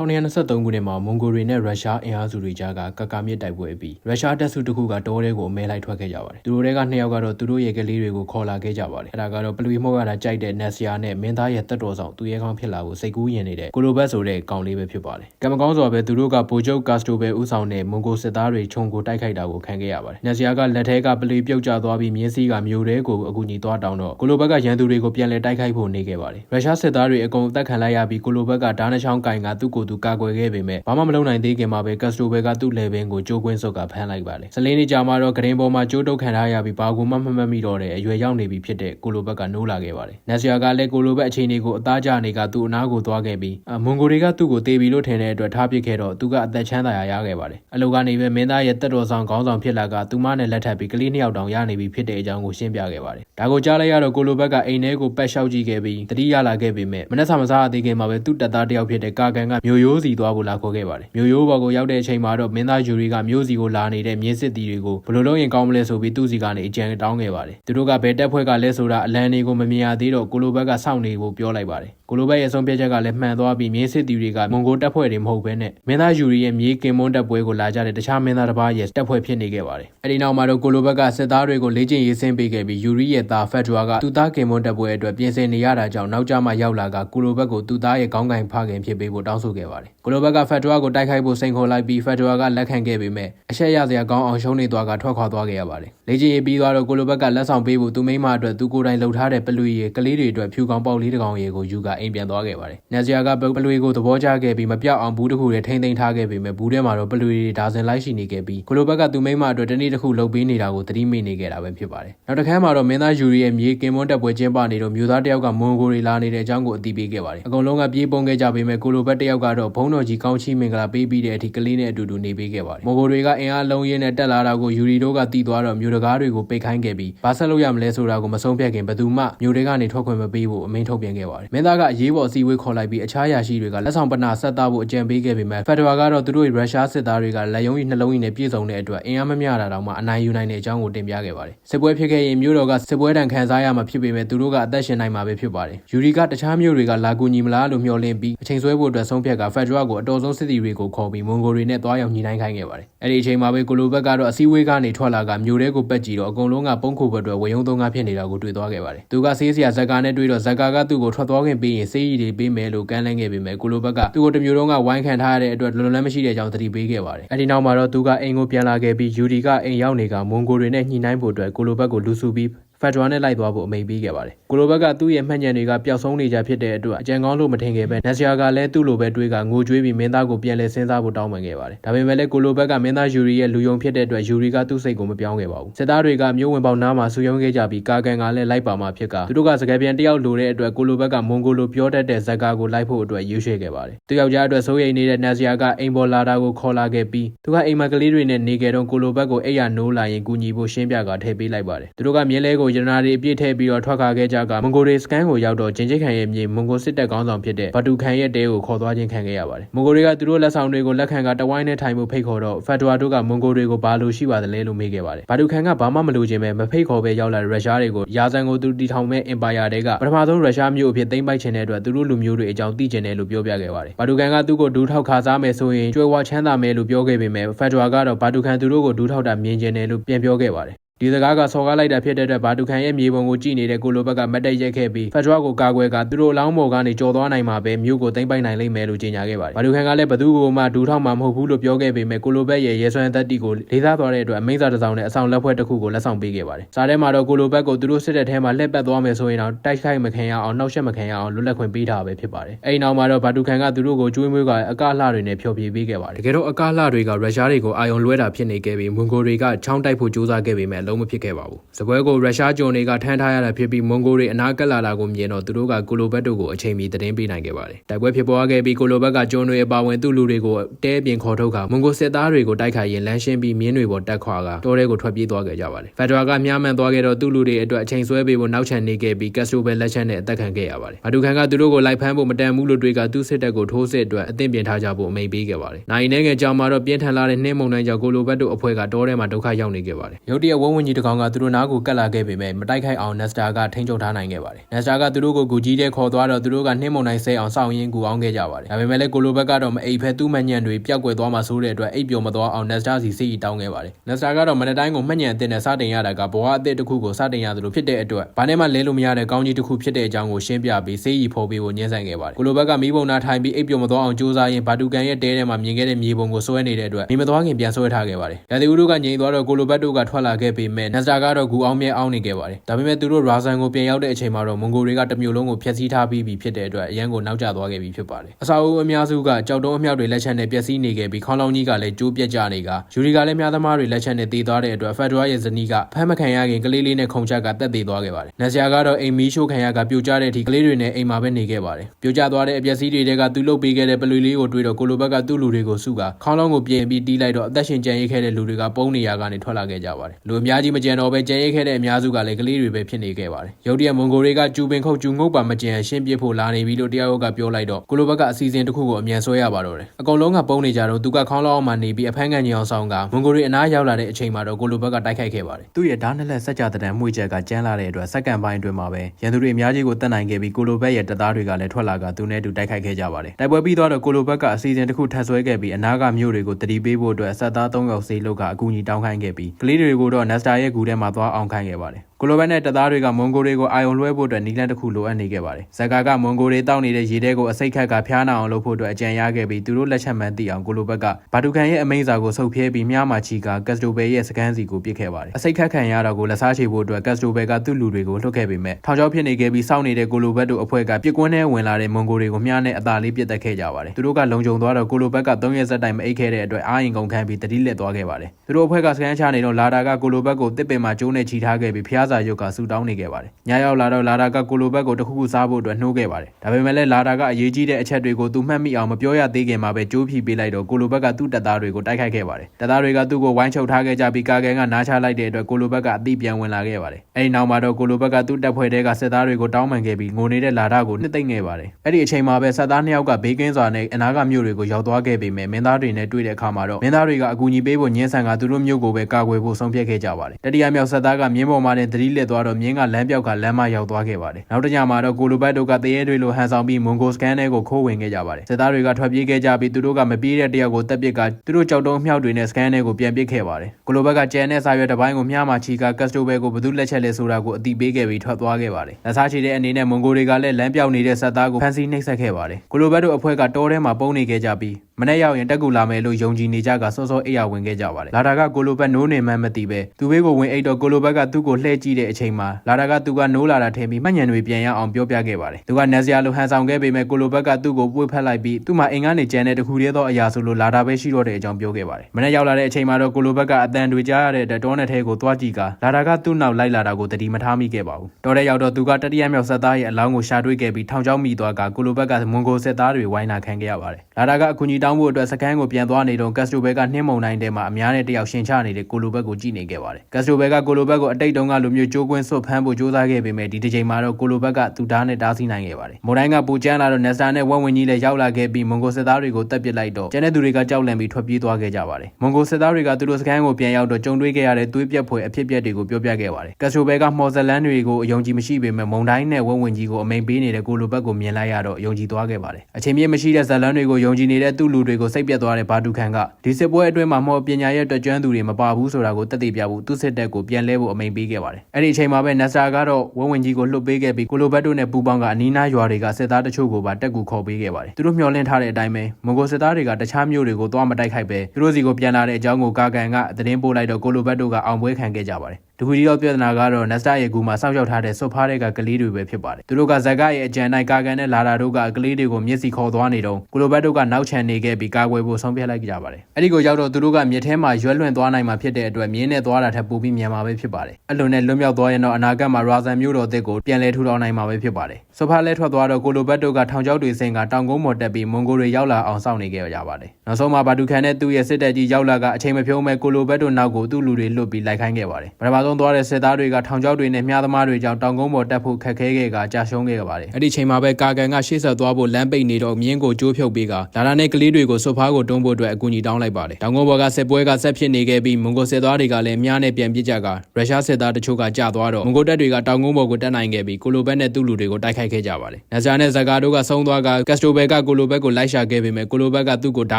1923ခုနှစ်မှာမွန်ဂိုတွေနဲ့ရုရှားအင်အားစုတွေကြားကကကာမြစ်တိုက်ပွဲအပြီးရုရှားတပ်စုတစ်ခုကတောထဲကိုအမဲလိုက်ထွက်ခဲ့ကြပါတယ်သူတို့တွေကနှစ်ယောက်ကတော့သူတို့ရဲ့ကလေးတွေကိုခေါ်လာခဲ့ကြပါတယ်အဲ့ဒါကတော့ပလူမှုတ်ရတာကြိုက်တဲ့နက်ဆီယာနဲ့မင်းသားရဲ့တက်တော်ဆောင်သူရဲကောင်းဖြစ်လာဖို့စိတ်ကူးရင်နေတဲ့ကိုလိုဘတ်ဆိုတဲ့ကောင်လေးပဲဖြစ်ပါတယ်ကံမကောင်းစွာပဲသူတို့ကဗိုလ်ချုပ်ကာစတိုပဲဥဆောင်တဲ့မွန်ဂိုစစ်သားတွေခြုံကိုတိုက်ခိုက်တာကိုခံခဲ့ရပါတယ်နက်ဆီယာကလက်ထဲကပလူပြုတ်ကျသွားပြီးမြင်းစည်းကမျိုးတဲကိုအကူအညီသွားတောင်းတော့ကိုလိုဘတ်ကရန်သူတွေကိုပြန်လည်တိုက်ခိုက်ဖို့နေခဲ့ပါတယ်ရုရှားစစ်သားတွေအကုန်အသက်ခံလိုက်ရပြီးကိုလိုဘတ်ကဓာတ်နှချောင်းကင်ကသူ့ကိုယ်သူကာကွယ်ခဲ့ပေမဲ့ဘာမှမလုပ်နိုင်သေးခင်မှာပဲကတ်စတိုဘဲကသူ့လေဘင်းကိုကြိုးကွင်းစုပ်ကဖမ်းလိုက်ပါတယ်။စလင်းနေကြမှာတော့ဂရင်ပေါ်မှာကြိုးတုပ်ခံထားရပြီးဘာကူမှမမှတ်မိတော့တဲ့အရွယ်ရောက်နေပြီဖြစ်တဲ့ကိုလိုဘက်ကနိုးလာခဲ့ပါတယ်။နက်ဆီယာကလည်းကိုလိုဘက်အခြေအနေကိုအသားကျနေကသူ့အနားကိုသွားခဲ့ပြီးမွန်ဂိုတွေကသူ့ကိုတေးပြီလို့ထင်တဲ့အတွက်ထားပစ်ခဲ့တော့သူကအသက်ချမ်းသာရရခဲ့ပါတယ်။အလိုကနေပဲမင်းသားရဲ့တက်တော်ဆောင်ခေါင်းဆောင်ဖြစ်လာကသူမနဲ့လက်ထပ်ပြီးကလေးနှစ်ယောက်တောင်ရနေပြီဖြစ်တဲ့အကြောင်းကိုရှင်းပြခဲ့ပါတယ်။ဒါကိုကြားလိုက်ရတော့ကိုလိုဘက်ကအိမ်ထဲကိုပက်လျှောက်ကြည့်ခဲ့ပြီးတတိရလာခဲ့ပေမဲ့မနက်စာမစားသေးခင်မှာပဲသူ့တပ်သားတယောက်ဖြစ်တဲ့ကာကန်ကမျိုးရိုးစီသွားဖို့လာခေါ်ခဲ့ပါတယ်။မျိုးရိုးဘော်ကိုရောက်တဲ့အချိန်မှာတော့မင်းသားယူရီကမျိုးစီကိုလာနေတဲ့မြင်းစစ်တီတွေကိုဘယ်လိုလုပ်ရင်ကောင်းမလဲဆိုပြီးသူ့စီကနေအကြံတောင်းခဲ့ပါတယ်။သူတို့ကဘယ်တက်ဖွဲ့ကလဲဆိုတာအလန်တွေကိုမမြင်ရသေးတော့ကိုလိုဘက်ကစောင့်နေဖို့ပြောလိုက်ပါတယ်။ ကိုလိုဘက်ရဲ့ဆုံးဖြတ်ချက်ကလည်းမှန်သွားပြီးမြင်းစစ်တီတွေကမွန်ဂိုတပ်ဖွဲ့တွေမဟုတ်ဘဲနဲ့မင်းသားယူရီရဲ့မြေကင်မွန်းတပ်ပွဲကိုလာကြတဲ့တခြားမင်းသားတစ်ပါးရဲ့တပ်ဖွဲ့ဖြစ်နေခဲ့ပါတယ်။အဲဒီနောက်မှာတော့ကိုလိုဘက်ကစစ်သားတွေကိုလေ့ကျင့်ရေးဆင်းပေးခဲ့ပြီးယူရီရဲ့သားဖက်ဒရာကသူ့သားကင်မွန်းတပ်ပွဲအတွက်ပြင်ဆင်နေရတာကြောင့်နောက်ကျမှရောက်လာကကိုလိုဘက်ကိုသူ့သားရဲ့ခေါင်းကင်ဖခင်ဖြစ်ပေးဖို့တောင်းဆိုခဲ့ပါတယ်။ကိုလိုဘက်ကဖက်ဒရာကိုတိုက်ခိုက်ဖို့စိန်ခေါ်လိုက်ပြီးဖက်ဒရာကလက်ခံခဲ့ပေမဲ့အရှက်ရစရာကောင်းအောင်ရှုံးနေသွားကထွက်ခွာသွားခဲ့ရပါတယ်။လေ့ကျင့်ရေးပြီးသွားတော့ကိုလိုဘက်ကလက်ဆောင်ပေးဖို့သူမိမအတွက်သူကိုယ်တိုင်လှုပ်ထားတဲ့ပလူရီကလေးတွေအတွက်ဖြူကောင်းပေါက်လေးတစ်ကောင်ရေကိုယူကအိမ်ပြန်သွားခဲ့ပါတယ်။နက်ဇီယာကပလူရီကိုသဘောကျခဲ့ပြီးမပြောက်အောင်ဘူးတစ်ခုနဲ့ထိမ့်သိမ်းထားခဲ့ပေမဲ့ဘူးထဲမှာတော့ပလူရီဒါဇင်လိုက်ရှိနေခဲ့ပြီးကိုလိုဘက်ကသူမိမအတွက်တနေ့တစ်ခုလှုပ်ပေးနေတာကိုသတိမိနေခဲ့တာပဲဖြစ်ပါတယ်။နောက်တစ်ခါမှာတော့မင်းသားယူရီရဲ့မြေကင်မွန်းတက်ပွဲကျင်းပနေတော့မျိုးသားတယောက်ကမွန်ဂိုရီလာနေတဲ့အကြောင်းကိုအသိပေးခဲ့ပါတယ်။အကုန်လုံးကပြေးပုံခဲ့ကြပေမဲ့ကိုလိုဘက်တယောက်ကတော့ဘုံတော်ကြီးကောင်းချီးမင်္ဂလာပေးပြီးတဲ့အထိကလေးနဲ့အတူတူနေပေးခဲ့ပါတယ်။မွန်ဂိုတွေကအင်အားလုံးရင်းနဲ့တက်လာတာကိုယူရီတို့ကတီးသွားတော့မျိုးတကားတွေကိုပိတ်ခိုင်းခဲ့ပြီးဘာဆက်လုပ်ရမလဲဆိုတာကိုမဆုံးဖြတ်ခင်ဘယ်သူမှမျိုးတွေကနေထွက်ခွင့်မပေးဖို့အမိန့်ထုတ်ပြန်ခဲ့ပါတယ်။မင်းသားကအရေးပေါ်အစည်းအဝေးခေါ်လိုက်ပြီးအခြားရာရှိတွေကလက်ဆောင်ပနာဆက်သားဖို့အကြံပေးခဲ့ပေမဲ့ဖက်ဒရာကတော့သူတို့ရုရှားစစ်သားတွေကလက်ယုံကြီးနှလုံးကြီးနဲ့ပြည့်စုံတဲ့အတွက်အင်အားမမျှတာတောင်မှအနိုင်ယူနိုင်တဲ့အကြောင်းကိုတင်ပြခဲ့ပါတယ်။စစ်ပွဲဖြစ်ခဲ့ရင်မျိုးတော်ကစစ်ပွဲတံခံစားရမှာဖြစ်ပေမဲ့သူတို့ကအသက်ရှင်နိုင်မှာပဲဖြစ်ပါတယ်။ယူရီကတခြားမျိုးတွေကလာကူညီမလားလို့မျှော်လင့်ပြီးအချိန်ဆွဲဖို့အတွက်ဆုံးဖြတ်ကဖက်ဒရာကိုအတော်ဆုံးစစ်တီတွေကိုခေါ်ပြီးမွန်ဂိုတွေနဲ့တွားရောက်ညှိနှိုင်းခိုင်းခဲ့ပါတယ်။အဲ့ဒီအချိန်မှာပဲကိုလိုဘက်ကတော့အစည်းအဝေးကနေထွက်လာကမျိုးတဲကိုပက်ကြည့်တော့အကုန်လုံးကပုံခုဘက်အတွက်ဝေယုံသုံးကားဖြစ်နေတာကိုတွေ့သွားခဲ့ပါတယ်။သူကဆေးစရာဇက်ကာနဲ့တွေ့တော့ဇက်ကာကသူ့ကိုထွက်သွားခင်ပြီးရင်ဆေးရည်တွေပေးမယ်လို့ကမ်းလှမ်းခဲ့ပေမဲ့ကိုလိုဘက်ကသူ့ကိုတမျိုးလုံးကဝိုင်းခံထားရတဲ့အတွက်လွန်လန်းမရှိတဲ့အကြောင်းသတိပေးခဲ့ပါတယ်။အဲဒီနောက်မှာတော့သူကအိမ်ကိုပြန်လာခဲ့ပြီးယူဒီကအိမ်ရောက်နေကမွန်ဂိုတွေနဲ့ညှိနှိုင်းဖို့အတွက်ကိုလိုဘက်ကိုလူစုပြီး ဖက်ဒရယ်နဲ့လိုက်သွားဖို့အမိန့်ပေးခဲ့ပါတယ်။ကိုလိုဘက်ကသူ့ရဲ့မှတ်ဉာဏ်တွေကပျောက်ဆုံးနေကြဖြစ်တဲ့အတွက်အကြံကောင်းလို့မထင်ခဲ့ပဲနက်ဆီယာကလည်းသူ့လိုပဲတွေးကငိုကြွေးပြီးမင်းသားကိုပြန်လဲစဉ်းစားဖို့တောင်းပန်ခဲ့ပါတယ်။ဒါပေမဲ့လည်းကိုလိုဘက်ကမင်းသားယူရီရဲ့လူယုံဖြစ်တဲ့အတွက်ယူရီကသူ့စိတ်ကိုမပြောင်းခဲ့ပါဘူး။စစ်သားတွေကမျိုးဝင်ပေါက်နားမှာဆူယုံခဲ့ကြပြီးကာကန်ကလည်းလိုက်ပါမှဖြစ်ကသူတို့ကစကားပြန်တယောက်လိုတဲ့အတွက်ကိုလိုဘက်ကမွန်ဂိုလိုပြောတတ်တဲ့ဇက်ကာကိုလိုက်ဖို့အတွက်ရွေးချယ်ခဲ့ပါတယ်။သူယောက်ျားအတွက်စိုးရိမ်နေတဲ့နက်ဆီယာကအိမ်ပေါ်လာတာကိုခေါ်လာခဲ့ပြီးသူကအိမ်မကလေးတွေနဲ့နေကြတော့ကိုလိုဘက်ကိုအိယာနိုးလာရင်ကူညီဖို့ရှင်းပြကထည့်ပေးလိုက်ပါတယ်။သူတို့ကမြင်းလဲကိုရတနာတွေအပြည့်ထည့်ပြီးတော့ထွက်ခါခဲ့ကြကမွန်ဂိုရီစကန်ကိုရောက်တော့ဂျင်ဂျစ်ခန်ရဲ့မြေမွန်ဂိုစစ်တပ်ကောင်းဆောင်ဖြစ်တဲ့ဘတူခန်ရဲ့တဲကိုခေါ်သွားခြင်းခံခဲ့ရပါတယ်။မွန်ဂိုတွေကသူတို့လက်ဆောင်တွေကိုလက်ခံကတဝိုင်းနဲ့ထိုင်မှုဖိတ်ခေါ်တော့ဖက်ဒရာတို့ကမွန်ဂိုတွေကိုဘာလို့ရှိပါသလဲလို့မေးခဲ့ပါတယ်။ဘတူခန်ကဘာမှမလိုချင်ပဲမဖိတ်ခေါ်ပဲရောက်လာရုရှားတွေကိုရာဇန်ကိုသူတီထောင်မဲ့အင်ပါယာတွေကပထမဆုံးရုရှားမျိုးအဖြစ်သိမ်းပိုက်ခြင်းတဲ့အတွက်သူတို့လူမျိုးတွေအကြောင်းသိကျင်တယ်လို့ပြောပြခဲ့ပါတယ်။ဘတူခန်ကသူ့ကိုဒူးထောက်ခါစားမယ်ဆိုရင်ကျွဲဝါချမ်းသာမယ်လို့ပြောခဲ့ပေမဲ့ဖက်ဒရာကတော့ဘတူခန်သူတို့ကိုဒူးထောက်တာမြင်ကျင်တယ်လို့ပြန်ပြောခဲ့ပါတယ် ဒီစကားကစော်ကားလိုက်တာဖြစ်တဲ့အတွက်ဘာတူခန်ရဲ့မြေပုံကိုကြည့်နေတဲ့ကိုလိုဘက်ကမတ်တက်ရက်ခဲ့ပြီးဖက်ဒရယ်ကိုကာကွယ်ကသူတို့အလောင်းပေါ်ကနေကြော်သွားနိုင်မှာပဲမြို့ကိုသိမ်းပိုက်နိုင်လိမ့်မယ်လို့ကြေညာခဲ့ပါတယ်။ဘာတူခန်ကလည်းဘသူ့ကိုမှဒူးထောက်မှာမဟုတ်ဘူးလို့ပြောခဲ့ပေမဲ့ကိုလိုဘက်ရဲ့ရဲစွမ်းသက်တီကိုလေးစားသွားတဲ့အတွက်အမိန့်စာတစ်စောင်နဲ့အဆောင်လက်ဖွဲ့တစ်ခုကိုလက်ဆောင်ပေးခဲ့ပါတယ်။စားထဲမှာတော့ကိုလိုဘက်ကိုသူတို့စစ်တပ်ထဲမှာလှည့်ပတ်သွားမယ်ဆိုရင်တော့တိုက်ခိုက်မခံရအောင်နှောက်ယှက်မခံရအောင်လွတ်လပ်ခွင့်ပေးထားပဲဖြစ်ပါတယ်။အဲဒီနောက်မှာတော့ဘာတူခန်ကသူတို့ကိုကျွေးမွေးကအကလှတွေနဲ့ဖျော်ဖြေပေးခဲ့ပါတယ်။တကယ်တော့အကလှတွေကရုရှားတွေကိုအာယုံလွှဲတာဖြစ်နေခဲ့ပြီးမွန်ဂိုတွေကချောင်းတိုက်ဖို့ကြိုးစားခဲ့ပေမဲ့အလုံးမဖြစ်ခဲ့ပါဘူး။စပွဲကိုရုရှားဂျွန်တွေကထမ်းထားရတာဖြစ်ပြီးမွန်ဂိုတွေအနာကက်လာတာကိုမြင်တော့သူတို့ကကိုလိုဘက်တို့ကိုအချိန်မီသတင်းပေးနိုင်ခဲ့ပါတယ်။တိုက်ပွဲဖြစ်ပွားခဲ့ပြီးကိုလိုဘက်ကဂျွန်တွေအပါဝင်သူ့လူတွေကိုတဲပြင်ခေါ်ထုတ်ခါမွန်ဂိုစစ်သားတွေကိုတိုက်ခိုက်ရင်လမ်းရှင်းပြီးမြင်းတွေပေါ်တက်ခွာကတောထဲကိုထွက်ပြေးသွားခဲ့ကြပါတယ်။ဖက်ဒရာကမြားမှန်သွားခဲ့တော့သူ့လူတွေအတွက်အချိန်ဆွဲပေးဖို့နောက်ချန်နေခဲ့ပြီးကက်စတိုဘယ်လက်ချက်နဲ့အသက်ခံခဲ့ရပါတယ်။ဘာတူခန်ကသူတို့ကိုလိုက်ဖမ်းဖို့မတန်ဘူးလို့တွေကသူ့စစ်တပ်ကိုထိုးစစ်အတွက်အသင့်ပြင်ထားကြဖို့အမိန့်ပေးခဲ့ပါတယ်။နိုင်နေငယ်ကြောင်မှာတော့ပြင်းထန်လာတဲ့နှင်းမုန်တိုင်းကြောင့်ကိုလိုဘက်တို့အဖွဲ့ကတောထဲမှာဒုက္ခရောက်နေခဲ့ပါတယ်။ရုတ်တရက်ဝုန်းဝဝင်ကြီးတကောင်ကသူတို့နားကိုကတ်လာခဲ့ပေမဲ့မတိုက်ခိုက်အောင်နက်စတာကထိန်းချုပ်ထားနိုင်ခဲ့ပါတယ်နက်စတာကသူတို့ကိုဂူကြီးတဲ့ခေါ်သွားတော့သူတို့ကနှင်းမုံတိုင်းဆဲအောင်စောင့်ရင်းကူအောင်ခဲ့ကြပါတယ်ဒါပေမဲ့လည်းကိုလိုဘက်ကတော့မအိပ်ဖက်သူ့မှညံတွေပျောက်ကွယ်သွားမှဆိုးတဲ့အတွက်အိပ်ပျော်မသွားအောင်နက်စတာစီစီတောင်းခဲ့ပါတယ်နက်စတာကတော့မနက်တိုင်းကိုမှညံအသစ်နဲ့စတင်ရတာကဘဝအသစ်တစ်ခုကိုစတင်ရသလိုဖြစ်တဲ့အတွက်ဘာနဲ့မှလဲလို့မရတဲ့ကောင်းကြီးတစ်ခုဖြစ်တဲ့အကြောင်းကိုရှင်းပြပြီးစေးရီဖော်ပေးဖို့ညှင်းဆန်ခဲ့ပါတယ်ကိုလိုဘက်ကမီးပုံနာထိုင်ပြီးအိပ်ပျော်မသွားအောင်ကြိုးစားရင်းဘာတူကန်ရဲ့တဲထဲမှာမြင်ခဲ့တဲ့မြေပုံကိုဆွဲနေတဲ့အတွက်မိမသွားခင်ပြန်ဆွဲထားခဲ့ပါတယ်ရာသီဥတုကငြိမ်သွားတော့ကိုလိုဘက်တို့ကထွက်လာခဲ့ပေမဲ့နက်စတာကတော့ဂူအောင်မြဲအောင်နေခဲ့ပါတယ်ဒါပေမဲ့သူတို့ရာဇန်ကိုပြန်ရောက်တဲ့အချိန်မှာတော့မွန်ဂိုတွေကတမျိုးလုံးကိုဖျက်ဆီးထားပြီးပြီဖြစ်တဲ့အတွက်အရန်ကိုနောက်ကျသွားခဲ့ပြီဖြစ်ပါတယ်အစာအုပ်အများစုကကြောက်တုံးအမြောက်တွေလက်ချက်နဲ့ပျက်စီးနေခဲ့ပြီးခေါင်းလောင်းကြီးကလည်းကျိုးပြက်ကြနေကယူရီကလည်းများသမားတွေလက်ချက်နဲ့တည်သွားတဲ့အတွက်ဖက်ဒရယ်ရဲ့ဇနီးကဖမ်းမခံရခင်ကလေးလေးနဲ့ခုံချက်ကတက်သေးသွားခဲ့ပါတယ်နက်စယာကတော့အိမ်မီရှိုးခံရကပြိုကျတဲ့အထိကလေးတွေနဲ့အိမ်မှာပဲနေခဲ့ပါတယ်ပြိုကျသွားတဲ့အပျက်စီးတွေကသူ့လုတ်ပေးခဲ့တဲ့ပလွေလေးကိုတွေ့တော့ကိုလိုဘက်ကသူ့လူတွေကိုစုကခေါင်းလောင်းကိုပြင်ပြီးတီးလိုက်တော့အသက်ရှင်ကြံရိတ်ခဲ့တဲ့လူတွေကပုံနေရကနေထွက်လာခဲ့ကြပါတယ်လူအများကြီးမကြံတော့ပဲကြံရိတ်ခဲ့တဲ့အများစုကလည်းကလေးတွေပဲဖြစ်နေခဲ့ပါတယ်ရုတ်တရက်မွန်ဂိုတွေကကျူပင်ခုတ်ကျူငုတ်ပါမကြံရှင်းပြဖို့လာနေပြီလို့တရားရုံးကပြောလိုက်တော့ကိုလိုဘက်ကအစီအစဉ်တစ်ခုကိုအမြန်ဆွဲရပါတော့တယ်အကုန်လုံးကပုံနေကြတော့သူကခေါင်းလောင်းအောင်မှနေပြီးအဖမ်းခံကြီးအောင်ဆောင်ကမွန်ဂိုတွေအနားရောက်လာတဲ့အချိန်မှာတော့ကိုလိုဘက်ကတိုက်ခိုက်ခဲ့ပါတယ်သူ့ရဲ့ဓာတ်နဲ့လက်စက်ကြတဲ့မှုချက်ကကျန်းလာတဲ့အတွက်စက္ကန့်ပိုင်းအတွင်းမှာပဲရန်သူတွေအများကြီးကိုတတ်နိုင်ခဲ့ပြီးကိုလိုဘက်ရဲ့တပ်သားတွေကလည်းထွက်လာကသူနဲ့အတူတိုက်ခိုက်ခဲ့ကြပါတယ်တိုက်ပွဲပြီးတော့ကိုလိုဘက်ကအစီအစဉ်တစ်ခုထပ်ဆွဲခဲ့ပြီးအနာကမြို့တွေကိုတတိပေးဖို့အတွက်ဆက်သား၃ယောက်စေးလုတ်ကအကူအညီတောင်းခိုင်းခဲ့ပြီးကလေးတွေကိုတော့နက်စတာရဲ့ဂူထဲမှာသွားအောင်ခိုင်းခဲ့ပါတယ် ကိုလိုဘက်နဲ့တပ်သားတွေကမွန်ဂိုတွေကိုအာယုံလွှဲဖို့အတွက်နီလန်တစ်ခုလိုအပ်နေခဲ့ပါတယ်ဇက်ကာကမွန်ဂိုတွေတောက်နေတဲ့ရေတဲကိုအစိတ်ခက်ကဖျားနာအောင်လုပ်ဖို့အတွက်အကြံရခဲ့ပြီးသူတို့လက်ချက်မှန်သိအောင်ကိုလိုဘက်ကဘာတူကန်ရဲ့အမိန့်စာကိုဆုတ်ဖြဲပြီးမြားမာချီကကက်စတိုဘယ်ရဲ့စကန်စီကိုပစ်ခဲ့ပါတယ်အစိတ်ခက်ခံရတော့ကိုလက်စားချေဖို့အတွက်ကက်စတိုဘယ်ကသူ့လူတွေကိုလွှတ်ခဲ့ပေမဲ့ထောင်ချောက်ဖြစ်နေခဲ့ပြီးစောင့်နေတဲ့ကိုလိုဘက်တို့အဖွဲ့ကပြစ်ကွင်းထဲဝင်လာတဲ့မွန်ဂိုတွေကိုမြားနဲ့အသာလေးပစ်တက်ခဲ့ကြပါတယ်သူတို့ကလုံခြုံသွားတော့ကိုလိုဘက်က3ရက်ဆက်တိုင်မအိတ်ခဲ့တဲ့အတွက်အားရင်ကုန်ခံပြီးတတိလက်သွားခဲ့ပါတယ်သူတို့အဖွဲ့ကစကန်ချနေတော့လာတာကကိုလိုဘက်ကိုတစ်ပင်မှာကျိုးနဲ့ချီထားခဲ့ပြီးဖျားစာရုပ်ကဆူတောင်းနေခဲ့ပါတယ်ညရောက်လာတော့လာတာကကိုလိုဘက်ကိုတခုခုစားဖို့အတွက်နှိုးခဲ့ပါတယ်ဒါပေမဲ့လည်းလာတာကအရေးကြီးတဲ့အချက်တွေကိုသူမှတ်မိအောင်မပြောရသေးခင်မှာပဲကြိုးဖြီပေးလိုက်တော့ကိုလိုဘက်ကသူ့တပ်သားတွေကိုတိုက်ခိုက်ခဲ့ပါတယ်တပ်သားတွေကသူ့ကိုဝိုင်းချုပ်ထားခဲ့ကြပြီးကာကန်ကနားချလိုက်တဲ့အတွက်ကိုလိုဘက်ကအသိပြန်ဝင်လာခဲ့ပါတယ်အဲဒီနောက်မှာတော့ကိုလိုဘက်ကသူ့တပ်ဖွဲ့တွေကစစ်သားတွေကိုတောင်းပန်ခဲ့ပြီးငိုနေတဲ့လာတာကိုနှစ်သိမ့်ခဲ့ပါတယ်အဲ့ဒီအချိန်မှာပဲစစ်သားနှစ်ယောက်ကဘေးကင်းစွာနဲ့အနာကမြို့တွေကိုရောက်သွားခဲ့ပေမဲ့မင်းသားတွေနဲ့တွေ့တဲ့အခါမှာတော့မင်းသားတွေကအကူအညီပေးဖို့ညှင်းဆန်ကသူတို့မြို့ကိုပဲကာကွယ်ဖို့ဆုံးဖြတ်ခဲ့ကြပါတယ်တတိယမြောက်စစ်သားကမြင်းပေါ်မှာနဲ့သတိလက်သွားတော့မြင်းကလမ်းပြောက်ကလမ်းမရောက်သွားခဲ့ပါတယ်နောက်တစ်ညမှာတော့ကိုလိုဘတ်တို့ကတရေတွေလိုဟန်ဆောင်ပြီးမွန်ဂိုစကန်ထဲကိုခိုးဝင်ခဲ့ကြပါတယ်စစ်သားတွေကထွက်ပြေးခဲ့ကြပြီးသူတို့ကမပြေးတဲ့တယောက်ကိုတက်ပစ်ကသူတို့ကြောက်တုံးမြှောက်တွေနဲ့စကန်ထဲကိုပြန်ပစ်ခဲ့ပါတယ်ကိုလိုဘတ်ကကျန်တဲ့စာရွက်တစ်ပိုင်းကိုမျှမှချီကကက်စတိုဘယ်ကိုဘသူလက်ချက်လဲဆိုတာကိုအတိပေးခဲ့ပြီးထွက်သွားခဲ့ပါတယ်လက်စားချီတဲ့အနေနဲ့မွန်ဂိုတွေကလည်းလမ်းပြောက်နေတဲ့စစ်သားကိုဖမ်းဆီးနှိပ်စက်ခဲ့ပါတယ်ကိုလိုဘတ်တို့အဖွဲ့ကတောထဲမှာပုန်းနေခဲ့ကြပြီးမနေ့ရောက်ရင်တက်ကူလာမယ်လို့ယုံကြည်နေကြကစောစောအိယာဝင်ခဲ့ကြပါတယ်လာတာကကိုလိုဘတ်နိုးနေမှန်းမသိပဲသူဘေးကိုဝင်အိတ်တော့ကိုလိုဘတ်ကသူ့ကိုလှည့်ကြည့်တဲ့အချိန်မှာလာတာကသူကနိုးလာတာထင်ပြီးမှတ်ညံတွေပြန်ရအောင်ပြောပြခဲ့ပါတယ်သူကနက်စရာလိုဟန်ဆောင်ခဲ့ပေမဲ့ကိုလိုဘတ်ကသူ့ကိုပွေဖက်လိုက်ပြီးသူ့မှာအိမ်ကနေကျန်တဲ့တခုတည်းသောအရာဆိုလို့လာတာပဲရှိတော့တဲ့အကြောင်းပြောခဲ့ပါတယ်မနေ့ရောက်လာတဲ့အချိန်မှာတော့ကိုလိုဘတ်ကအတန်တွေကြားရတဲ့တောနဲ့ထဲကိုသွားကြည့်ကလာတာကသူ့နောက်လိုက်လာတာကိုတတိမထားမိခဲ့ပါဘူးတော်တဲ့ရောက်တော့သူကတတိယမြောက်ဆက်သားရဲ့အလောင်းကိုရှာတွေ့ခဲ့ပြီးထောင်ချောင်းမိသွားကကိုလိုဘတ်ကမွန်ဂိုဆက်သားတွေဝိုင်းနာခံခဲ့ရပါတယ်လာတာကအကူကြီးတောင်းဖို့အတွက်စကန်ကိုပြန်သွားနေတော့ကက်စတိုဘဲကနှင်းမုံတိုင်းထဲမှာအများနဲ့တယောက်ရှင်ချနေတဲ့ကိုလိုဘက်ကိုကြည့်နေခဲ့ပါတယ်ကက်စတိုဘဲကကိုလိုဘက်ကိုအတိတ်တုန်းကလိုမျိုးကြိုးကွင်းဆွတ်ဖမ်းဖို့ကြိုးစားခဲ့ပေမဲ့ဒီတစ်ချိန်မှာတော့ကိုလိုဘက်ကသူဓာတ်နဲ့တားဆီးနိုင်ခဲ့ပါတယ်မုန်တိုင်းကပူကျန်းလာတော့နက်စတာနဲ့ဝက်ဝင်ကြီးလည်းရောက်လာခဲ့ပြီးမွန်ဂိုစစ်သားတွေကိုတပ်ပစ်လိုက်တော့ကျန်တဲ့သူတွေကကြောက်လန့်ပြီးထွက်ပြေးသွားခဲ့ကြပါတယ်မွန်ဂိုစစ်သားတွေကသူတို့စကန်ကိုပြန်ရောက်တော့ကြုံတွေ့ခဲ့ရတဲ့သွေးပြက်ဖွယ်အဖြစ်အပျက်တွေကိုပြောပြခဲ့ပါတယ်ကက်စတိုဘဲကမော်ဇလန်တွေကိုအယုံကြည်မရှိပေမဲ့မုန်တိုင်းနဲ့ဝက်ဝင်ကြီးကိုအမိန်ပေးနေတဲ့ကိုလိုဘက်ကိုမြင်လိုက်ရတော့ယုံကြည်သွားခဲ့ပါတယ်အချိန်ပြည့်မရှိတဲ့ဇလန်တွေကိုယုံကြည်နေတဲ့သူ့လူတွေကိုစိတ်ပြတ်သွားတဲ့ဘာတူခန်ကဒီစစ်ပွဲအတွင်းမှာမော်ပညာရဲ့အတွက်ကျွမ်းသူတွေမပါဘူးဆိုတာကိုတက်တည်ပြဖို့သူ့စစ်တပ်ကိုပြန်လဲဖို့အမိန်ပေးခဲ့ပါတယ်အဲ့ဒီအချိန်မှာပဲနက်စတာကတော့ဝဝင်ကြီးကိုလှုပ်ပေးခဲ့ပြီးကိုလိုဘတ်တို့နဲ့ပူပေါင်းကအနီးနားရွာတွေကစစ်သားတချို့ကိုပါတက်ကူခေါ်ပေးခဲ့ပါတယ်သူတို့မျှော်လင့်ထားတဲ့အတိုင်းပဲမွန်ဂိုစစ်သားတွေကတခြားမြို့တွေကိုသွားမတိုက်ခိုက်ပဲသူတို့စီကိုပြန်လာတဲ့အကြောင်းကိုကာကန်ကသတင်းပို့လိုက်တော့ကိုလိုဘတ်တို့ကအောင်ပွဲခံခဲ့ကြပါတယ် ဒူဂီရောပြဿနာကတော့နက်စတာရဲ့ကူမှာစောင့်ရှောက်ထားတဲ့ဆွတ်ဖားတဲ့ကကလေးတွေပဲဖြစ်ပါတယ်သူတို့ကဇက်ကရဲ့အကြံနိုင်ကာကန်နဲ့လာတာတို့ကကလေးတွေကိုမျက်စိခေါ်သွားနေတော့ကိုလိုဘတ်တို့ကနောက်ချန်နေခဲ့ပြီးကာကွယ်ဖို့ဆုံးဖြတ်လိုက်ကြပါတယ်အဲ့ဒီကိုရောက်တော့သူတို့ကမြစ်ထဲမှာရွက်လွင့်သွားနိုင်မှာဖြစ်တဲ့အတွက်မြင်းနဲ့သွားတာထက်ပိုပြီးမြန်မှာပဲဖြစ်ပါတယ်အဲ့လိုနဲ့လွတ်မြောက်သွားရင်တော့အနာဂတ်မှာရာဇန်မျိုးတော်အစ်စ်ကိုပြန်လဲထူထောင်နိုင်မှာပဲဖြစ်ပါတယ်ဆွတ်ဖားလဲထွက်သွားတော့ကိုလိုဘတ်တို့ကထောင်ချောက်တွေစင်ကတောင်ကုန်းမော်တက်ပြီးမွန်ဂိုတွေရောက်လာအောင်စောင့်နေခဲ့ကြပါတယ်နောက်ဆုံးမှာဘာတူခန်နဲ့သူ့ရဲ့စစ်တပ်ကြီးရောက်လာကအချိန်မဖြုံးမဲ့ကိုလိုဘတ်တို့နောက်ကိုသူ့လူတွေလွတ်ပြီးလိုက်ခိုင်းခဲ့ပါတယ်ပထမဆုံးဆုံးသွားတဲ့စစ်သားတွေကထောင်ချောက်တွေနဲ့မြားသမားတွေကြောင့်တောင်ကုန်းပေါ်တက်ဖို့ခက်ခဲခဲ့ကကြာရှုံးခဲ့ပါတယ်အဲ့ဒီချိန်မှာပဲကာကန်ကရှေ့ဆက်သွားဖို့လမ်းပိတ်နေတော့မြင်းကိုကြိုးဖြုတ်ပေးကလာလာနဲ့ကလေးတွေကိုစွတ်ဖားကိုတွန်းဖို့အတွက်အကူအညီတောင်းလိုက်ပါတယ်တောင်ကုန်းပေါ်ကစစ်ပွဲကဆက်ဖြစ်နေခဲ့ပြီးမွန်ဂိုစစ်သားတွေကလည်းမြားနဲ့ပြန်ပစ်ကြကရုရှားစစ်သားတချို့ကကြာသွားတော့မွန်ဂိုတပ်တွေကတောင်ကုန်းပေါ်ကိုတက်နိုင်ခဲ့ပြီးကိုလိုဘက်နဲ့သူ့လူတွေကိုတိုက်ခိုက်ခဲ့ကြပါတယ်နဇာနဲ့ဇကာတို့ကဆုံးသွားကကက်စတိုဘယ်ကကိုလိုဘက်ကိုလိုက်ရှာခဲ့ပေမဲ့ကိုလိုဘက်ကသူ့ကိုဓာ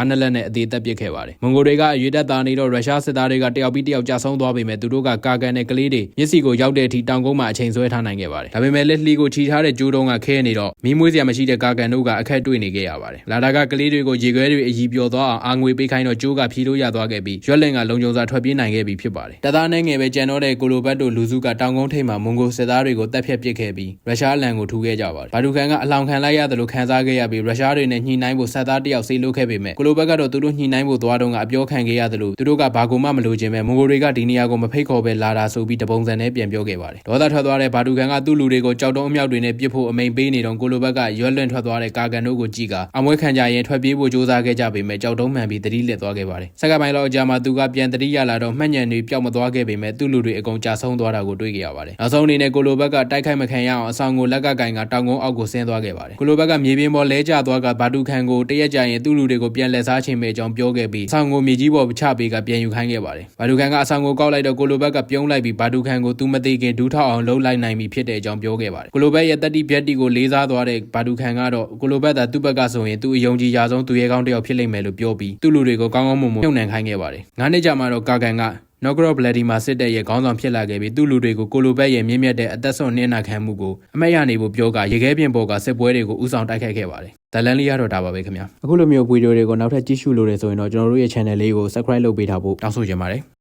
တ်နလက်နဲ့အသေးသက်ပစ်ခဲ့ပါတယ်မွန်ဂိုတွေကအရွေတက်သားနေတော့ရုရှားစစ်သားတွေကတယောက်ပြီးတယောက်ကြာဆုံးသွားပေမဲ့သူတို့ကကာကန်နဲ့ကလေးတွေမျက်စိကိုရောက်တဲ့အထိတောင်ကုန်းမှာအချိန်ဆွဲထားနိုင်ခဲ့ပါတယ်ဒါပေမဲ့လက်လှီကိုချီထားတဲ့ကျိုးတုံးကခဲနေတော့မီးမွေးစရာမရှိတဲ့ကာကန်တို့ကအခက်တွေ့နေခဲ့ရပါတယ်လာတာကကလေးတွေကိုရေခွဲတွေအကြီးပြော်သွားအောင်အာငွေပေးခိုင်းတော့ကျိုးကဖြီးလို့ရသွားခဲ့ပြီးရွက်လင်ကလုံခြုံစွာထွက်ပြေးနိုင်ခဲ့ပြီဖြစ်ပါတယ်တသားနဲ့ငယ်ပဲကြံတော့တဲ့ကိုလိုဘတ်တို့လူစုကတောင်ကုန်းထိပ်မှာမွန်ဂိုစစ်သားတွေကိုတပ်ဖြတ်ပစ်ခဲ့ပြီးရုရှားလန်ကိုထူခဲ့ကြပါတယ်ဘာဒူကန်ကအလောင်ခံလိုက်ရတယ်လို့ခန်းစားခဲ့ရပြီးရုရှားတွေနဲ့ညှိနှိုင်းဖို့ဆက်သားတယောက်ဆေးလုပ်ခဲ့ပေမဲ့ကိုလိုဘတ်ကတော့သူတို့ညှိနှိုင်းဖို့သွားတော့ကအပြောခံခဲ့ရတယ်လို့သူတို့ကဘာကူမှမလိုချင်ပဲမွန်ဂိုတွေကဒီနေရာကိုမဖိတ်ခေါ်ပဲလာတာဆိုပြီးတပုံစံနဲ့ပြန်ပြောခဲ့ပါတယ်ဒေါသထွက်သွားတဲ့ဘာဒူကန်ကသူ့လူတွေကိုကြောက်တုံးအမြောက်တွေနဲ့ပြစ်ဖို့အမိန်ပေးနေတော့ကိုလိုဘတ်ကရွက်လွန့်ထွက်သွားတဲ့ကာကန်တို့ကိုကြည့်ကအမွဲခံကြရင်ထွက်ပြေးဖို့ကြိုးစားခဲ့ကြပေမဲ့ကြောက်တုံးမှန်ပြီးတတိလက်သွားခဲ့ပါတယ်စက္ကပိုင်းလောက်အကြာမှာသူကပြန်တတိရလာတော့မှတ်ညံတွေပျောက်မသွားခဲ့ပေမဲ့သူ့လူတွေအကုန်ကြာဆုံးသွားတာကိုတွေ့ကြရပါတယ်နောက်ဆုံးအနေနဲ့ကိုလိုဘက်ကတိုက်ခိုက်မခံရအောင်အဆောင်ကိုလက်ကကင်ကတောင်ကုန်းအောက်ကိုဆင်းသွားခဲ့ပါတယ်ကိုလိုဘက်ကမြေပြင်ပေါ်လဲကျသွားကဘာတူခန်ကိုတရက်ကြာရင်သူ့လူတွေကိုပြန်လက်စားခြင်းပဲအကြောင်းပြောခဲ့ပြီးအဆောင်ကိုမြေကြီးပေါ်ချပေးကပြန်ယူခိုင်းခဲ့ပါတယ်ဘာတူခန်ကအဆောင်ကိုကောက်လိုက်တော့ကိုလိုဘက်ကပြုံးလိုက်ပြီးဘာတူခန်ကိုသူမသိခင်ဒူးထောက်အောင်လှုပ်လိုက်နိုင်ပြီဖြစ်တဲ့အကြောင်းပြောခဲ့ပါတယ်ကိုလိုဘက်ရဲ့တက်တိပြက်တီကိုလေးစားသွားတဲ့ဘာတူခန်ကတော့ကိုလိုဘက်သာသူ့ဘက်ကဆိုရင်သူ့အယုံကြည်ရာဆုံးသူရဲကောင်းတစ်ယောက်ဖြစ်လိမ့်မယ်လို့ပြောပြီးသူ့လူတွေကိုကောင်းကောင်းမွန်မွန်ညှို့နှံခိုင်းခဲ့ပါတယ်ငါးနှစ်ကြာမှတော့ကာကန်ကနော်ဂရော့ဗလက်ဒီမာစစ်တပ်ရဲ့ခေါင်းဆောင်ဖြစ်လာခဲ့ပြီးသူ့လူတွေကိုကိုလိုဘက်ရဲ့မြင့်မြတ်တဲ့အသက်ဆုံးနှင်းနာခံမှုကိုအမက်ရနေဖို့ပြောကရေခဲပြင်ပေါ်ကစစ်ပွဲတွေကိုဥဆောင်တိုက်ခိုက်ခဲ့ပါတယ်။ဒါလန်လေးရတော့ဒါပါပဲခင်ဗျာ။အခုလိုမျိုးဗီဒီယိုတွေကိုနောက်ထပ်ကြည့်ရှုလို့ရဆိုရင်တော့ကျွန်တော်တို့ရဲ့ channel လေးကို subscribe လုပ်ပေးထားဖို့တောင်းဆိုချင်ပါတယ်။